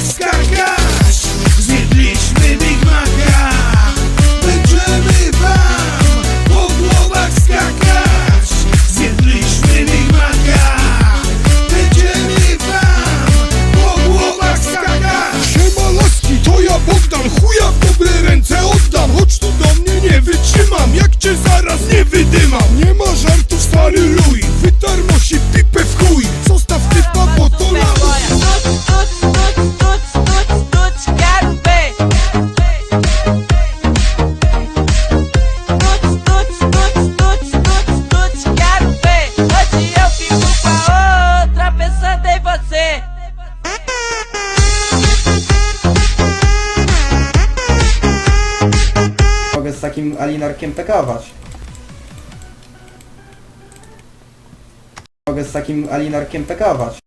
jak skakać! Zjedliśmy Big Maca! Będziemy wam po głowach skakać! Zjedliśmy Big Maca! Będziemy wam po głowach skakać! Siema laski, to ja Bogdan. Chuja w dobre ręce oddam. Chodź tu do mnie, nie wytrzymam. Jak cię zaraz nie wydymam. Alinarkiem pekować. Mogę z takim alinarkiem pekować.